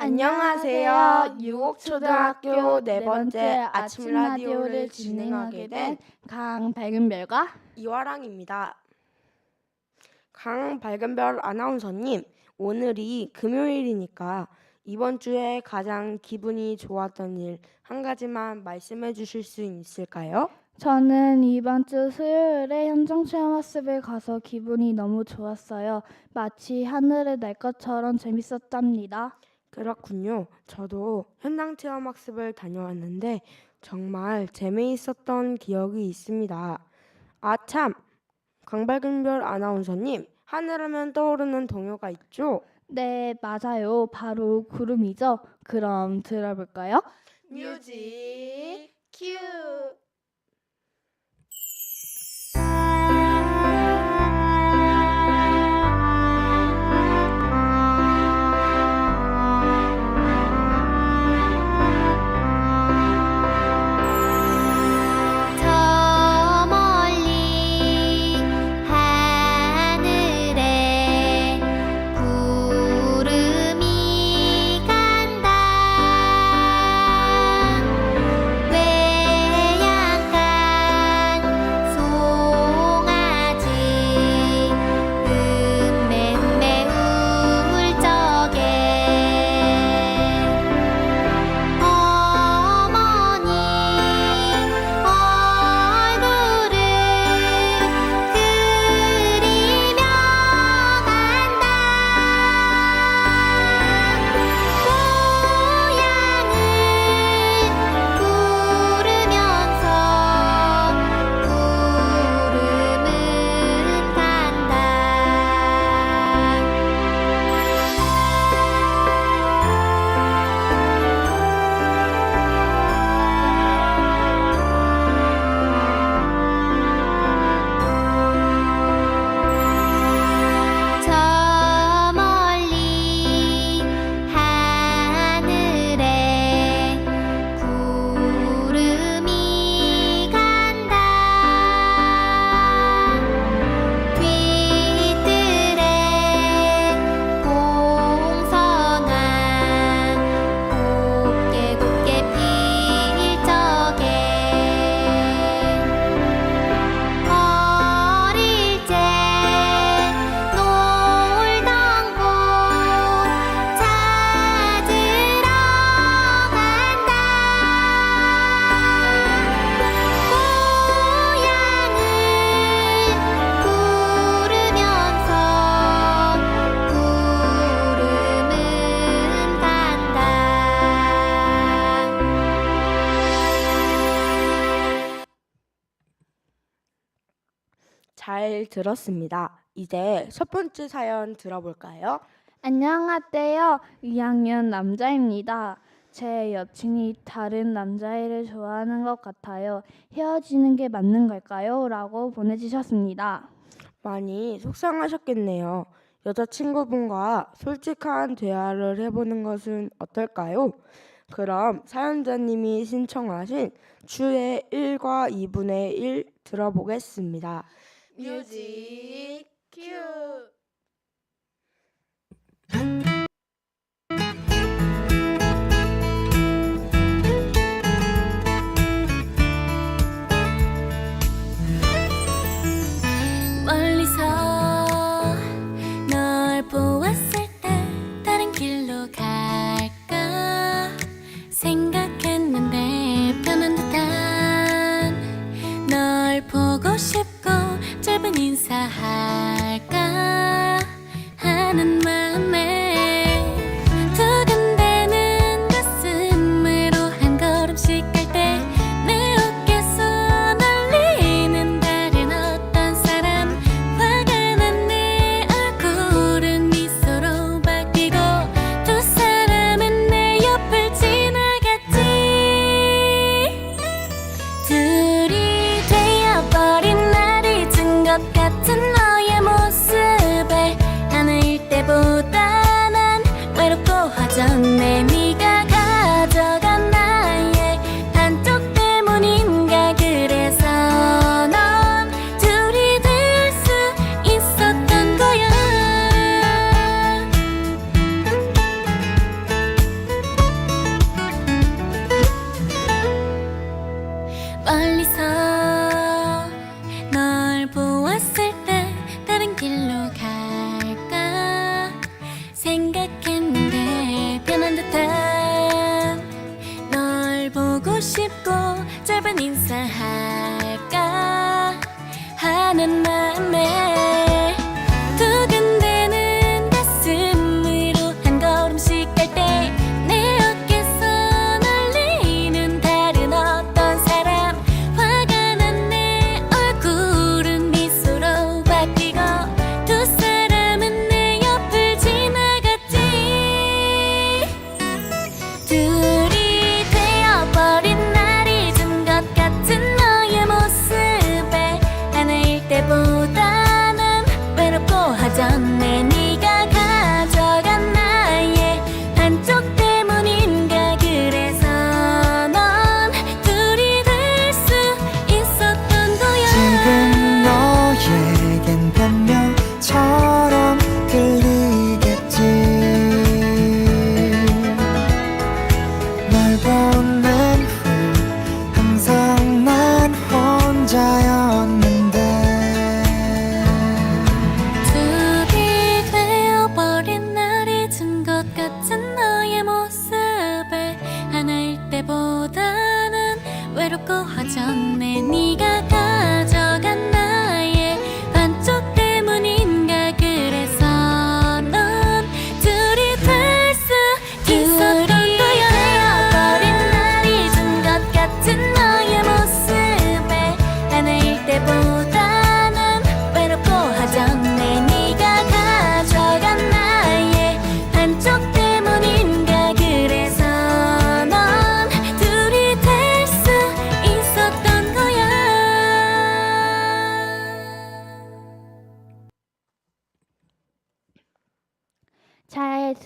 안녕하세요. 유곡초등학교 네 번째 아침 라디오를 진행하게 된 강백은별과 이화랑입니다. 강 밝은별 아나운서님, 오늘이 금요일이니까 이번 주에 가장 기분이 좋았던 일 한 가지만 말씀해 주실 수 있을까요? 저는 이번 주 수요일에 현장 체험 학습을 가서 기분이 너무 좋았어요. 마치 하늘을 날 것처럼 재밌었답니다. 그렇군요. 저도 현장 체험 학습을 다녀왔는데 정말 재미있었던 기억이 있습니다. 아 참, 강밝은별 아나운서님, 하늘하면 떠오르는 동요가 있죠? 네, 맞아요. 바로 구름이죠. 그럼 들어볼까요? 뮤직 큐. 들었습니다. 이제 첫 번째 사연 들어볼까요? 안녕하세요. 2학년 남자입니다. 제 여친이 다른 남자애를 좋아하는 것 같아요. 헤어지는 게 맞는 걸까요? 라고 보내주셨습니다. 많이 속상하셨겠네요. 여자친구분과 솔직한 대화를 해보는 것은 어떨까요? 그럼 사연자님이 신청하신 주의 1과 2분의 1 들어보겠습니다. 뮤직 큐! 하나일 때보다는 외롭고 허전해. 네가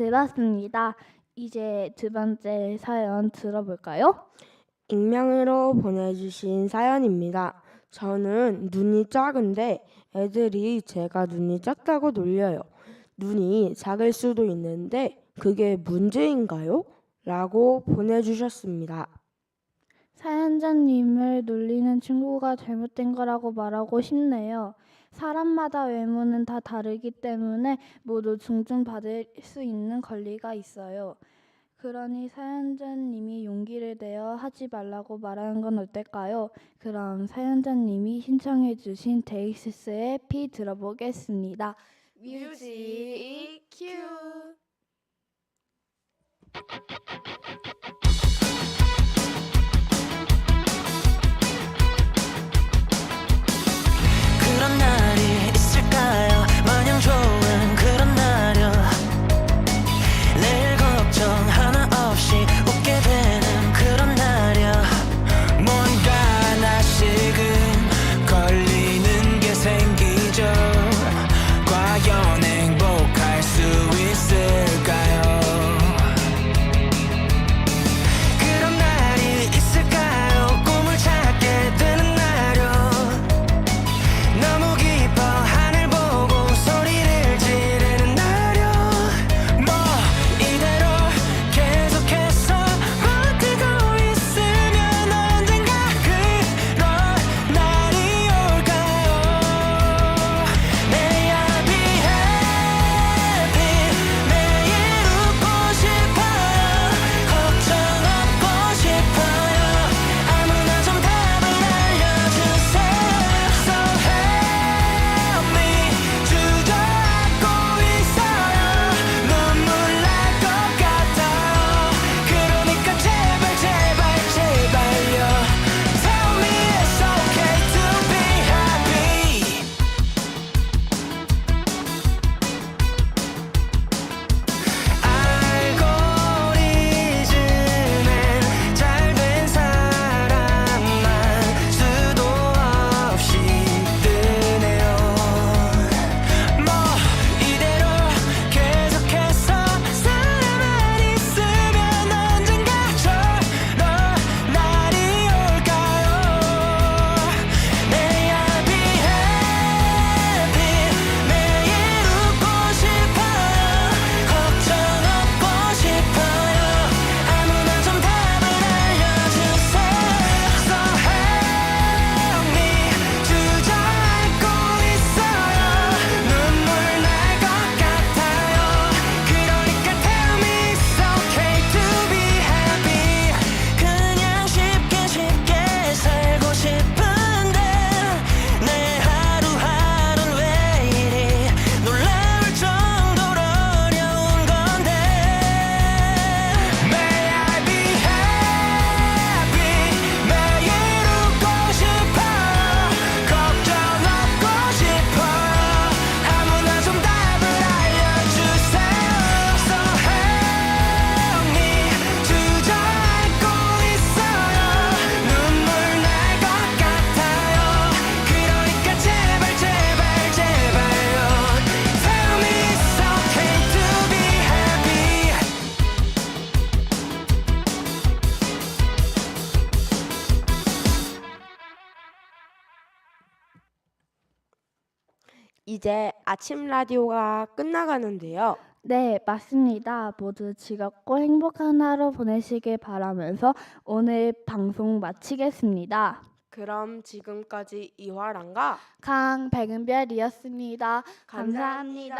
들었습니다. 이제 두 번째 사연 들어볼까요? 익명으로 보내주신 사연입니다. 저는 눈이 작은데 애들이 제가 눈이 작다고 놀려요. 눈이 작을 수도 있는데 그게 문제인가요? 라고 보내주셨습니다. 사연자님을 놀리는 친구가 잘못된 거라고 말하고 싶네요. 사람마다 외모는 다 다르기 때문에 모두 존중받을 수 있는 권리가 있어요. 그러니 사연자님이 용기를 내어 하지 말라고 말하는 건 어떨까요? 그럼 사연자님이 신청해 주신 데이시스의 피 들어보겠습니다. 뮤직 큐 이제 아침 라디오가 끝나가는데요. 네, 맞습니다. 모두 즐겁고 행복한 하루 보내시길 바라면서 오늘 방송 마치겠습니다. 그럼 지금까지 이화랑과 강백은별이었습니다. 감사합니다.